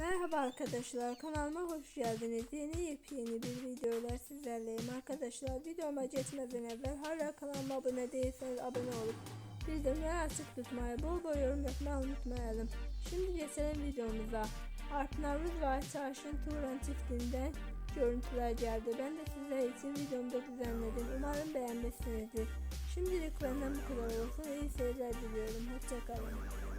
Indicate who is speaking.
Speaker 1: Merhaba arkadaşlar kanalıma hoş geldiniz. Yeni yepyeni bir videoyla sizlerleyim arkadaşlar. Videoma geçmeden evvel hala kanalıma abone değilseniz abone olup bildirimleri açık tutmayı, bol bol yorum yapmayı unutmayalım. Şimdi geçelim videomuza. Alp Navruz ve Ayça Turan çiftinden görüntüler geldi. Ben de sizler için videomda düzenledim. Umarım beğenmişsinizdir. Şimdilik benden bu kadar olsun. İyi seyirler diliyorum. Hoşçakalın.